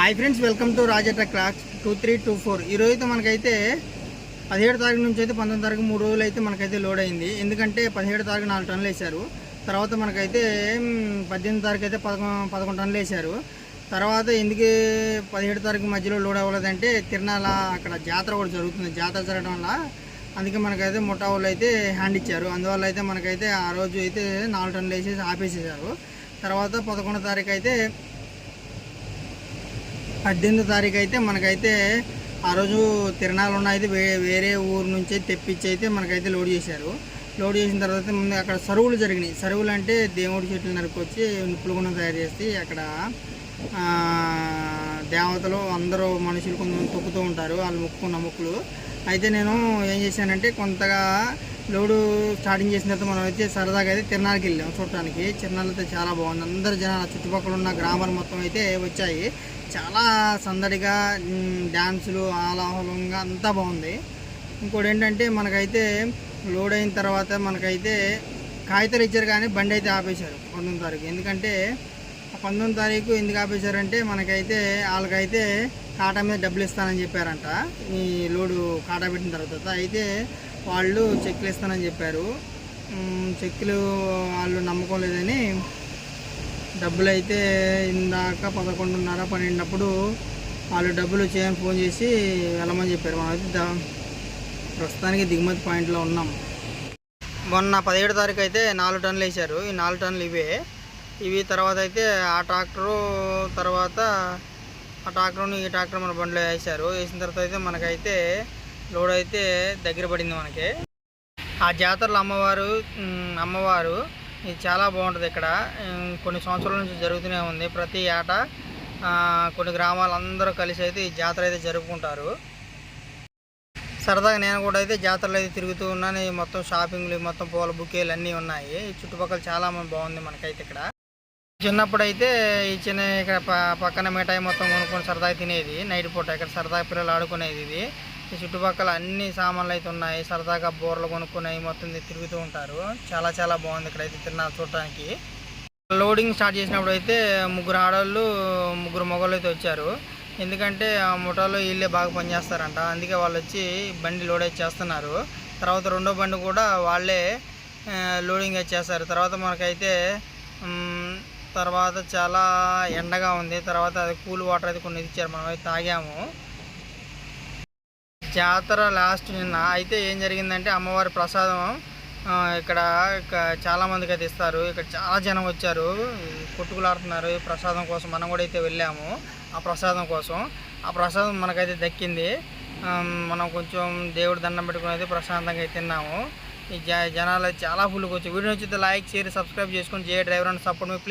Hi friends welcome to రాజట clocks two three two four. ఈరోజు అయితే మనకైతే పదిహేడు తారీఖు నుంచి అయితే పంతొమ్మిది తారీఖు మూడు రోజులు అయితే మనకైతే లోడ్ అయింది. ఎందుకంటే పదిహేడు తారీఖు నాలుగు టన్నులు వేశారు. తర్వాత మనకైతే పద్దెనిమిది తారీఖు అయితే పదకొండు పదకొండు టన్నులు వేశారు. తర్వాత ఎందుకు పదిహేడు తారీఖు మధ్యలో లోడ్ అవ్వలేదంటే తిరునాల అక్కడ జాతర కూడా జరుగుతుంది. జాతర జరగడం వల్ల అందుకే మనకైతే ముఠా వాళ్ళు అయితే హ్యాండ్ ఇచ్చారు. అందువల్ల అయితే మనకైతే ఆ రోజు అయితే నాలుగు టన్నులు వేసేసి ఆపేసేసారు. తర్వాత పదకొండో తారీఖు అయితే పద్దెనిమిదో తారీఖు అయితే మనకైతే ఆ రోజు తిరణాలు ఉన్నాయి వేరే ఊరు నుంచి తెప్పించి అయితే మనకైతే లోడ్ చేశారు. లోడ్ చేసిన తర్వాత ముందు అక్కడ సరువులు జరిగినాయి. సరువులు అంటే దేవుడి చెట్లు నరుకొచ్చి నిప్పులుగుణం తయారు చేసి అక్కడ దేవతలు అందరూ మనుషులు కొంచెం తొక్కుతూ ఉంటారు వాళ్ళు మొక్కుకున్న మొక్కులు. అయితే నేను ఏం చేశానంటే కొంతగా లోడు స్టార్టింగ్ చేసిన తర్వాత మనం అయితే సరదాగా అయితే తిరణాలకి వెళ్ళాం చూడటానికి. తిరణాలు అయితే చాలా బాగుంది అందరు జనాలు చుట్టుపక్కల ఉన్న గ్రామాలు మొత్తం అయితే వచ్చాయి. చాలా సందడిగా డ్యాన్సులు ఆలాహలంగా అంతా బాగుంది. ఇంకోటి ఏంటంటే మనకైతే లోడ్ అయిన తర్వాత మనకైతే కాగితాలు ఇచ్చారు కానీ బండి అయితే ఆపేశారు పంతొమ్మిది తారీఖు. ఎందుకంటే పంతొమ్మిది తారీఖు ఎందుకు ఆపేశారంటే మనకైతే వాళ్ళకైతే కాటా మీద డబ్బులు ఇస్తానని చెప్పారంట. ఈ లోడు కాటా పెట్టిన తర్వాత అయితే వాళ్ళు చెక్లు ఇస్తానని చెప్పారు. చెక్కులు వాళ్ళు నమ్మకం లేదని డబ్బులు అయితే ఇందాక పదకొండున్నర పన్నెండినప్పుడు వాళ్ళు డబ్బులు చేయని ఫోన్ చేసి వెళ్ళమని చెప్పారు. మనం అయితే ప్రస్తుతానికి దిగుమతి పాయింట్లో ఉన్నాం. మొన్న పదిహేడు తారీఖు అయితే నాలుగు టన్నులు వేశారు. ఈ నాలుగు టన్నులు ఇవే. ఇవి తర్వాత అయితే ఆ ట్రాక్టరు తర్వాత ఆ ట్రాక్టర్ను ఈ ట్రాక్టర్ మన బండిలో వేశారు. వేసిన తర్వాత అయితే మనకైతే లోడ్ అయితే దగ్గర పడింది మనకి. ఆ జాతరలో అమ్మవారు అమ్మవారు ఇది చాలా బాగుంటుంది ఇక్కడ. కొన్ని సంవత్సరాల నుంచి జరుగుతూనే ఉంది. ప్రతి ఏటా ఆ, కొన్ని గ్రామాలందరూ కలిసి అయితే ఈ జాతర అయితే జరుపుకుంటారు. సరదాగా నేను కూడా అయితే జాతరలో అయితే తిరుగుతూ ఉన్నాను. ఈ మొత్తం షాపింగ్లు మొత్తం పూల బుకేలు అన్నీ ఉన్నాయి. చుట్టుపక్కల చాలా బాగుంది మనకైతే ఇక్కడ. చిన్నప్పుడు అయితే ఈ చిన్న ఇక్కడ ప- పక్కన మిఠాయి మొత్తం కొనుక్కొని సరదాగా తినేది. నైట్ పూట ఇక్కడ సరదాగా పిల్లలు ఆడుకునేది ఇది. ఈ చుట్టుపక్కల అన్ని సామాన్లు అయితే ఉన్నాయి. సరదాగా బోర్లు కొనుక్కున్నాయి మొత్తం తిరుగుతూ ఉంటారు. చాలా చాలా బాగుంది ఇక్కడ అయితే తిన్నాను చూడటానికి. లోడింగ్ స్టార్ట్ చేసినప్పుడు అయితే ముగ్గురు ఆడవాళ్ళు ముగ్గురు మగవాళ్ళు అయితే వచ్చారు. ఎందుకంటే ఆ ముఠాలో వీళ్ళే బాగా పనిచేస్తారంట అందుకే వాళ్ళు వచ్చి బండి లోడ్ అయితే చేస్తున్నారు. తర్వాత రెండో బండి కూడా వాళ్ళే లోడింగ్ అయితే చేస్తారు. తర్వాత మనకైతే తర్వాత చాలా ఎండగా ఉంది. తర్వాత అది కూల్ వాటర్ అయితే కొన్ని ఇచ్చారు. మనం అయితే తాగాము. జాతర లాస్ట్ నిన్న. అయితే ఏం జరిగిందంటే అమ్మవారి ప్రసాదం ఇక్కడ చాలామందికి అయితే ఇస్తారు. ఇక్కడ చాలా జనం వచ్చారు. కొట్టుకులాడుతున్నారు. ఈ ప్రసాదం కోసం మనం కూడా అయితే వెళ్ళాము. ఆ ప్రసాదం కోసం. ఆ ప్రసాదం మనకైతే దక్కింది. మనం కొంచెం దేవుడి దండం పెట్టుకుని అయితే ప్రశాంతంగా అయితే తిన్నాము. ఈ జ జనాలు చాలా ఫుల్గా వచ్చి వీడియో నచ్చితే లైక్ షేర్ సబ్స్క్రైబ్ చేసుకొని J driver and support me